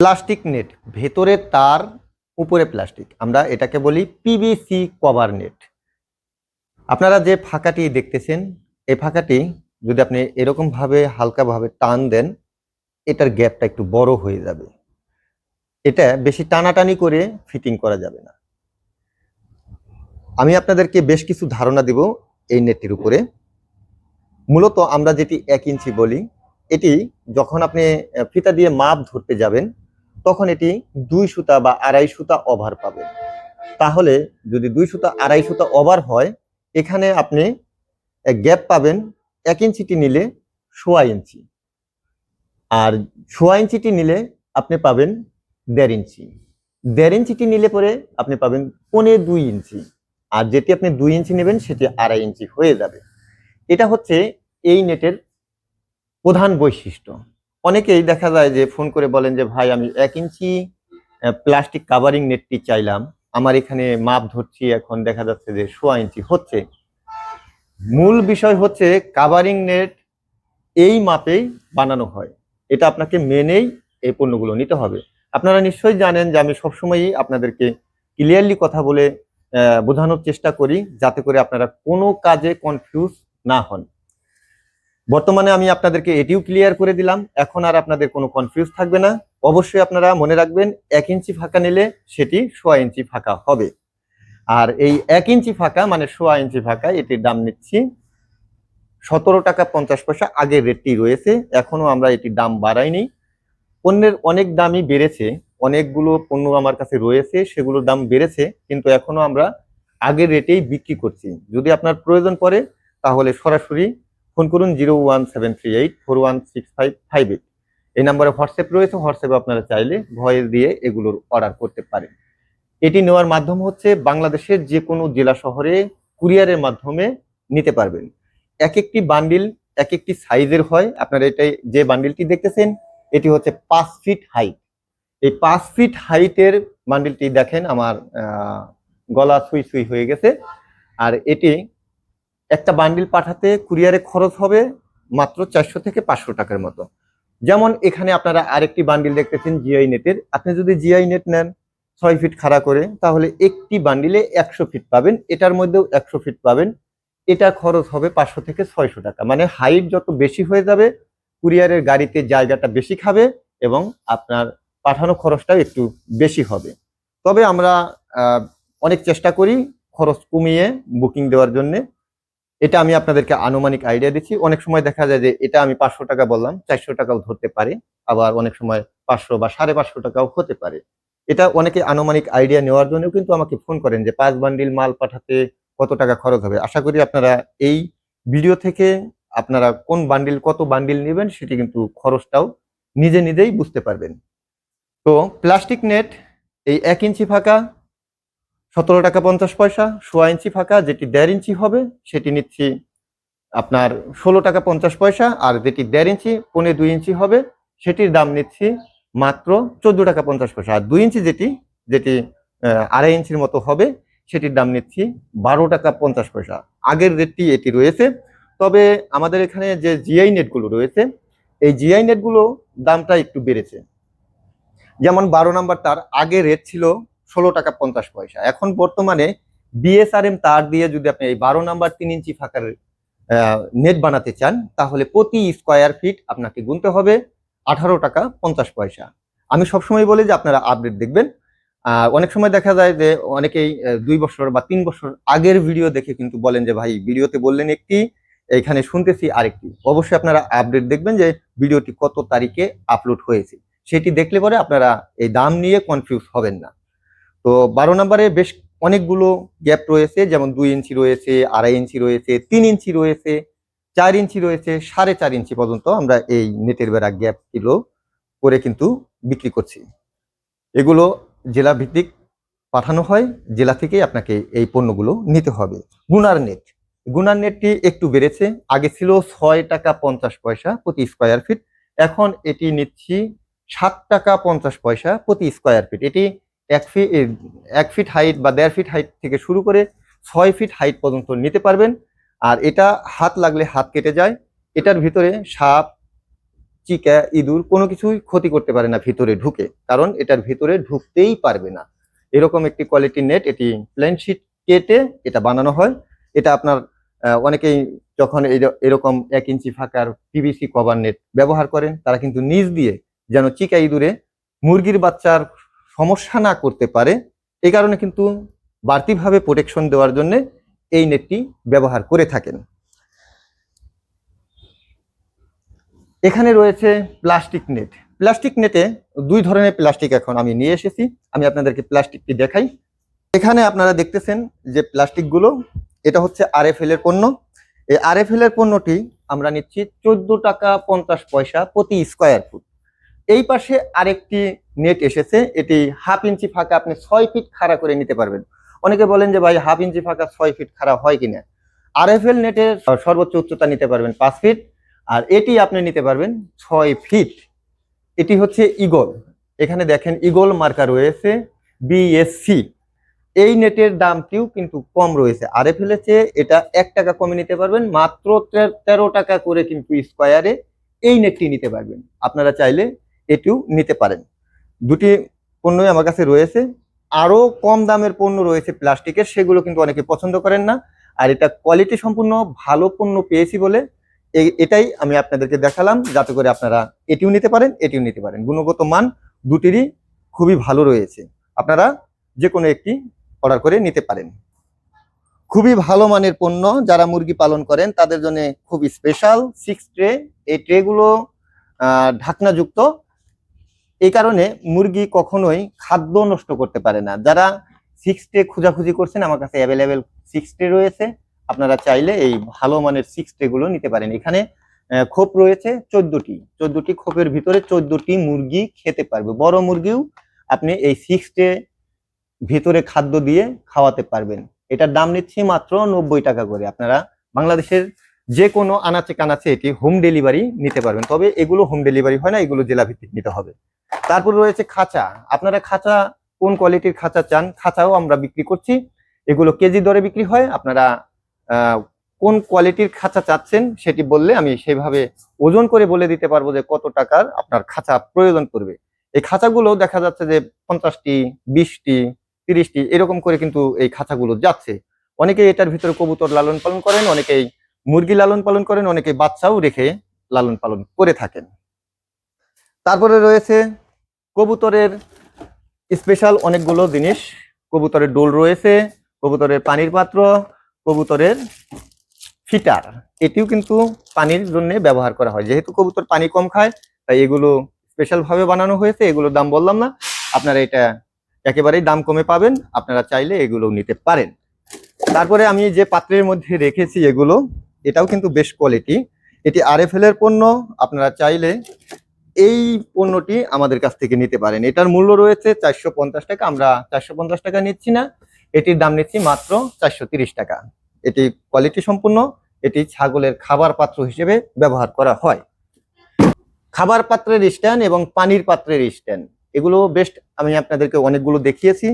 Plastic net, ভেতরে তার, উপরে প্লাস্টিক। আমরা এটাকে বলি পিবিসি কভার নেট আপনারা যে ফাঁকাটি দেখতেছেন এই ফাঁকাটি যদি আপনি এরকম ভাবে হালকাভাবে টান দেন, এটার গ্যাপটা একটু বড় হয়ে যাবে। এটা বেশি টানাটানি করে ফিটিং করা যাবে না। আমি আপনাদেরকে বেশ কিছু ধারণা দিব এই নেটটির উপরে। মূলত আমরা যেটি এক ইঞ্চি বলি, এটি যখন আপনি ফিতা দিয়ে মাপ ধরতে যাবেন তখন এটি দুই সুতা বা আড়াই সুতা ওভার পাবে। তাহলে যদি দুই সুতা, আড়াই সুতা ওভার হয়, এখানে আপনি গ্যাপ পাবেন এক ইঞ্চিটি নিলে সোয়া ইঞ্চি। আর সোয়া ইঞ্চিটি নিলে আপনি পাবেন দেড় ইঞ্চি। দেড় ইঞ্চিটি নিলে পরে আপনি পাবেন পনে দুই ইঞ্চি। আর যেটি আপনি দুই ইঞ্চি নেবেন, সেটি আড়াই ইঞ্চি হয়ে যাবে। এটা হচ্ছে এই নেটের প্রধান বৈশিষ্ট্য। অনেকেই দেখা যায় যে ফোন করে বলেন যে, ভাই, আমি এক ইঞ্চি প্লাস্টিক কাভারিং নেটটি চাইলাম। আমার এখানে মাপ ধরছি, এখন দেখা যাচ্ছে যে সোয়া ইঞ্চি হচ্ছে। মূল বিষয় হচ্ছে কাভারিং নেট এই মাপেই বানানো হয়। এটা আপনাকে মেনেই এই পণ্যগুলো নিতে হবে। আপনারা নিশ্চয়ই জানেন যে আমি সবসময়ই আপনাদেরকে ক্লিয়ারলি কথা বলে বোঝানোর চেষ্টা করি, যাতে করে আপনারা কোনো কাজে কনফিউজ না হন। বর্তমানে আমি আপনাদেরকে এটিও ক্লিয়ার করে দিলাম, এখন আর আপনাদের কোনো কনফিউজ থাকবে না। অবশ্যই আপনারা মনে রাখবেন, এক ইঞ্চি ফাঁকা নিলে সেটি সোয়া ইঞ্চি ফাঁকা হবে। আর এই এক ইঞ্চি ফাঁকা মানে সোয়া ইঞ্চি ফাঁকা, এটির দাম নিচ্ছি সতেরো টাকা পঞ্চাশ পয়সা, আগের রেটটি রয়েছে এখনও আমরা এটির দাম বাড়াইনি। পণ্যের অনেক দামই বেড়েছে, অনেকগুলো পণ্য আমার কাছে রয়েছে, সেগুলোর দাম বেড়েছে, কিন্তু এখনও আমরা আগের রেটেই বিক্রি করছি। যদি আপনার প্রয়োজন পড়ে, তাহলে সরাসরি ফোন করুন zero one seven three eight four one six five five eight. এই নাম্বারে হোয়াটসঅ্যাপ রয়েছে, হোয়াটসঅ্যাপে আপনারা চাইলে ভয়েস দিয়ে এগুলোর অর্ডার করতে পারেন। এটি নেওয়ার মাধ্যম হচ্ছে বাংলাদেশের যে কোনো জেলা শহরে কুরিয়ারের মাধ্যমে নিতে পারবেন। এক একটি বান্ডিল এক একটি সাইজের হয়। আপনারা এটাই, যে বান্ডিলটি দেখতেছেন, এটি হচ্ছে পাঁচ ফিট হাইট। এই পাঁচ ফিট হাইটের বান্ডিলটি দেখেন, আমার গলা ছুঁই সুই হয়ে গেছে। আর এটি একটা বান্ডিল পাঠাতে কুরিয়ারে খরচ হবে মাত্র চারশো থেকে পাঁচশো টাকার মতো। যেমন এখানে আপনারা আরেকটি বান্ডিল দেখতেছেন জিআই নেটের আপনি যদি জিআই নেট নেন ছয় ফিট খাড়া করে, তাহলে একটি বান্ডিলে একশো ফিট পাবেন। এটার মধ্যেও একশো ফিট পাবেন। এটা খরচ হবে পাঁচশো থেকে ছয়শো টাকা। মানে হাইট যত বেশি হয়ে যাবে কুরিয়ারের গাড়িতে জায়গাটা বেশি খাবে এবং আপনার পাঠানো খরচটাও একটু বেশি হবে। তবে আমরা অনেক চেষ্টা করি খরচ কমিয়ে বুকিং দেওয়ার জন্য। এটা আমি আপনাদেরকে আনুমানিক আইডিয়া দিচ্ছি। অনেক সময় দেখা যায় যে এটা আমি পাঁচশো টাকা বললাম, চারশো টাকাও ধরতে পারে। আবার অনেক সময় পাঁচশো বা সাড়ে পাঁচশো টাকাও হতে পারে। এটা অনেকে আনুমানিক আইডিয়া নেওয়ার জন্য কিন্তু আমাকে ফোন করেন যে, পাঁচ বান্ডিল মাল পাঠাতে কত টাকা খরচ হবে? আশা করি আপনারা এই ভিডিও থেকে আপনারা কোন বান্ডিল কত বান্ডিল নেবেন সেটি কিন্তু খরচটাও নিজে নিজেই বুঝতে পারবেন। তো প্লাস্টিক নেট এই এক ইঞ্চি ফাঁকা সতেরো টাকা পঞ্চাশ পয়সা, সোয়া ইঞ্চি ফাঁকা, যেটি দেড় ইঞ্চি হবে, সেটি নিচ্ছি আপনার ষোলো টাকা পঞ্চাশ পয়সা, আর যেটি দেড় ইঞ্চি, পৌনে দুই ইঞ্চি হবে, সেটির দাম নিচ্ছি মাত্র চোদ্দ টাকা পঞ্চাশ পয়সা। আর দুই ইঞ্চি যেটি যেটি আড়াই ইঞ্চির মতো হবে, সেটির দাম নিচ্ছি বারো টাকা পঞ্চাশ পয়সা। আগের রেটটি এটি রয়েছে, তবে আমাদের এখানে যে জিআই নেটগুলো রয়েছে, এই জিআই নেটগুলো দামটা একটু বেড়েছে। যেমন বারো নাম্বার তার আগে রেট ছিল ষোলো টাকা পঞ্চাশ পয়সা। এখন বর্তমানে বিএসআরএম তার দিয়ে যদি আপনি এই বারো নাম্বার তিন ইঞ্চি ফাঁকার নেট বানাতে চান, তাহলে প্রতি স্কোয়ার ফিট আপনাকে গুনতে হবে আঠারো টাকা পঞ্চাশ পয়সা। আমি সবসময় বলি যে আপনারা আপডেট দেখবেন। অনেক সময় দেখা যায় যে অনেকেই দুই বছর বা তিন বছর আগের ভিডিও দেখে কিন্তু বলেন যে, ভাই ভিডিওতে বললেন একটি এখানে শুনতেছি আরেকটি। অবশ্যই আপনারা আপডেট দেখবেন যে ভিডিওটি কত তারিখে আপলোড হয়েছে। সেটি দেখলে পরে আপনারা এই দাম নিয়ে কনফিউজ হবেন না। তো বারো নম্বরে বেশ অনেকগুলো গ্যাপ রয়েছে, যেমন দুই ইঞ্চি রয়েছে, আড়াই ইঞ্চি রয়েছে, তিন ইঞ্চি রয়েছে, চার ইঞ্চি রয়েছে, সাড়ে চার ইঞ্চি পর্যন্ত আমরা এই নেটের বেড়া গ্যাপগুলো করে কিন্তু বিক্রি করছি। এগুলো জেলা ভিত্তিক পাঠানো হয়, জেলা থেকেই আপনাকে এই পণ্যগুলো নিতে হবে। গুনার নেট গুনার নেটটি একটু বেড়েছে, আগে ছিল ছয় টাকা পঞ্চাশ পয়সা প্রতি স্কোয়ার ফিট এখন এটি নিচ্ছি সাত টাকা পঞ্চাশ পয়সা প্রতি স্কোয়ার ফিট এটি এক ফিট এক ফিট হাইট বা দেড় ফিট হাইট থেকে শুরু করে ছয় ফিট হাইট পর্যন্ত নিতে পারবেন। আর এটা হাত লাগলে হাত কেটে যায়। এটার ভিতরে সাপ, চিকা, ইঁদুর কোনো কিছুই ক্ষতি করতে পারে না ভিতরে ঢুকে। কারণ এটার ভিতরে ঢুকতেই পারবে না। এরকম একটি কোয়ালিটির নেট এটি প্লেন শিট কেটে এটা বানানো হয়। এটা আপনার অনেকেই যখন এরকম এক ইঞ্চি ফাঁকার পিভিসি কভার নেট ব্যবহার করেন, তারা কিন্তু নিজ দিয়ে যেন চিকা ইঁদুরে মুরগির বাচ্চার সমস্যা না করতে পারে এই কারণে কিন্তু বাড়তিভাবে প্রোটেকশন দেওয়ার জন্য এই নেটটি ব্যবহার করে থাকেন। এখানে রয়েছে প্লাস্টিক নেট প্লাস্টিক নেটে দুই ধরনের প্লাস্টিক এখন আমি নিয়ে এসেছি, আমি আপনাদেরকে প্লাস্টিকটি দেখাই। এখানে আপনারা দেখতেছেন যে প্লাস্টিকগুলো এটা হচ্ছে আরএফএল এর পণ্য। এই আরএফএল এর পণ্যটি আমরা নিচ্ছি চোদ্দ টাকা পঞ্চাশ পয়সা প্রতি স্কোয়ার ফুট এই পাশে আরেকটি নেট এসেছে, এটি হাফ ইঞ্চি ফাঁকা, আপনি ছয় ফিট খাড়া করে নিতে পারবেন। অনেকে বলেন যে, ভাই হাফ ইঞ্চি ফাঁকা, ছয় ফিট খাড়া হয় কিনা? আরএফএল নেটের সর্বোচ্চ উচ্চতা নিতে পারবেন পাঁচ ফিট আর এটি আপনি নিতে পারবেন ছয় ফিট এটি হচ্ছে ইগল এখানে দেখেন ইগল মার্কা রয়েছে বিএসসি এই নেটের দামটিও কিন্তু কম রয়েছে। আরে ফেলেছে এটা এক টাকা কমে নিতে পারবেন, মাত্র তেরো টাকা করে কিন্তু স্কোয়ারে এই নেটটি নিতে পারবেন। আপনারা চাইলে এটিও নিতে পারেন। দুটি পণ্যই আমার কাছে রয়েছে। আরও কম দামের পণ্য রয়েছে প্লাস্টিকের, সেগুলো কিন্তু অনেকে পছন্দ করেন না। আর এটা কোয়ালিটি সম্পূর্ণ ভালো পণ্য পেয়েছি বলে এটাই আমি আপনাদেরকে দেখালাম, যাতে করে আপনারা এটিও নিতে পারেন, এটিও নিতে পারেন। গুণগত মান দুটিরই খুবই ভালো রয়েছে। আপনারা যে কোনো একটি অর্ডার করে নিতে পারেন। খুবই ভালো মানের পণ্য, যারা মুরগি পালন করেন, তাদের জন্য খুব স্পেশাল সিক্স ট্রে এই ট্রেগুলো ঢাকনাযুক্ত। এই কারণে মুরগি কখনোই খাদ্য নষ্ট করতে পারে না। যারা সিক্স ডে খোঁজাখুঁজি করছেন, আমার কাছে অ্যাভেলেবেল সিক্স ডে রয়েছে। আপনারা চাইলে এই ভালো মানের সিক্স ট্রে গুলো নিতে পারেন। এখানে খোপ রয়েছে চোদ্দটি। চোদ্দটি খোপের ভিতরে চোদ্দটি মুরগি খেতে পারবে। বড় মুরগিও আপনি এই সিক্স ডে ভিতরে খাদ্য দিয়ে খাওয়াতে পারবেন। এটার দাম নিচ্ছি মাত্র নব্বই টাকা করে। আপনারা বাংলাদেশের যে কোনো আনাচে কানাচে এটি হোম ডেলিভারি নিতে পারবেন। তবে এগুলো হোম ডেলিভারি হয় না, এগুলো জেলা ভিত্তিক নিতে হবে। তারপর রয়েছে খাঁচা। আপনারা খাঁচা, কোন কোয়ালিটির খাঁচা চান, খাঁচাও আমরা বিক্রি করছি। এগুলো কেজি দরে বিক্রি হয়। আপনারা কোন কোয়ালিটির খাঁচা চাচ্ছেন সেটি বললে আমি সেইভাবে ওজন করে বলে দিতে পারব যে কত টাকার আপনার খাঁচা প্রয়োজন পড়বে। এই খাঁচাগুলো দেখা যাচ্ছে যে পঞ্চাশটি, বিশটি, তিরিশটি, এরকম করে কিন্তু এই খাঁচাগুলো যাচ্ছে। অনেকে এটার ভিতরে কবুতর লালন পালন করেন, অনেকেই মুরগি লালন পালন করেন অনেকে বাচ্চাও রেখে লালন পালন করে থাকেন। তারপরে রয়েছে কবুতরের স্পেশাল অনেকগুলো জিনিস। কবুতরের ডোল রয়েছে, কবুতরের পানির পাত্র, কবুতরের ফিটার। এটিও কিন্তু পানির জন্য ব্যবহার করা হয়। যেহেতু কবুতর পানি কম খায়, তাই এগুলো স্পেশাল ভাবে বানানো হয়েছে, এগুলোর দাম বললাম না। আপনারা এটা একেবারেই দাম কমে পাবেন, আপনারা চাইলে এগুলো নিতে পারেন। তারপরে আমি যে পাত্রের মধ্যে রেখেছি এগুলো, এটাও কিন্তু বেশ কোয়ালিটি এটি আরএফএল এর পণ্য, আপনারা চাইলে এই পণ্যটি আমাদের কাছ থেকে নিতে পারেন। এটার মূল্য রয়েছে চারশো পঞ্চাশ টাকা। আমরা চারশো পঞ্চাশ টাকা নিচ্ছি না। এটির দাম নিচ্ছি মাত্র চারশো টাকা। এটি কোয়ালিটি সম্পূর্ণ। এটি ছাগলের খাবার পাত্র হিসেবে ব্যবহার করা হয়। খাবার পাত্রের স্ট্যান্ড এবং পানির পাত্রের স্ট্যান্ড। এগুলো বেস্ট আমি আপনাদেরকে অনেকগুলো দেখিয়েছি।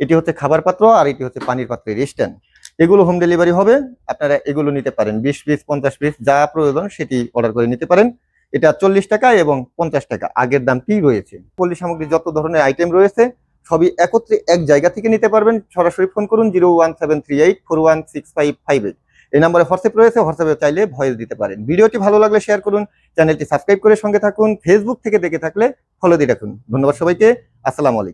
এটি হচ্ছে খাবার পাত্র আর এটি হচ্ছে পানির পাত্রের স্ট্যান্ড। এগুলো হোম ডেলিভারি হবে। আপনারা এগুলো নিতে পারেন। বিশ পিস পঞ্চাশ পিস যা প্রয়োজন সেটি অর্ডার করে নিতে পারেন। এটা চল্লিশ টাকা এবং পঞ্চাশ টাকা, আগের দাম কি রয়েছে? পল্লী সামগ্রী যত ধরনের আইটেম রয়েছে, সবই একত্রে এক জায়গা থেকে নিতে পারবেন। সরাসরি ফোন করুন zero one seven three eight four one six five five eight এই নাম্বারে হোয়াটসঅ্যাপ রয়েছে, হোয়াটসঅ্যাপে চাইলে ভয়েস দিতে পারেন। ভিডিওটি ভালো লাগলে শেয়ার করুন, চ্যানেলটি সাবস্ক্রাইব করে সঙ্গে থাকুন ফেসবুক থেকে দেখে থাকলে ফলো দিয়ে রাখুন। ধন্যবাদ সবাইকে, আসসালামু আলাইকুম।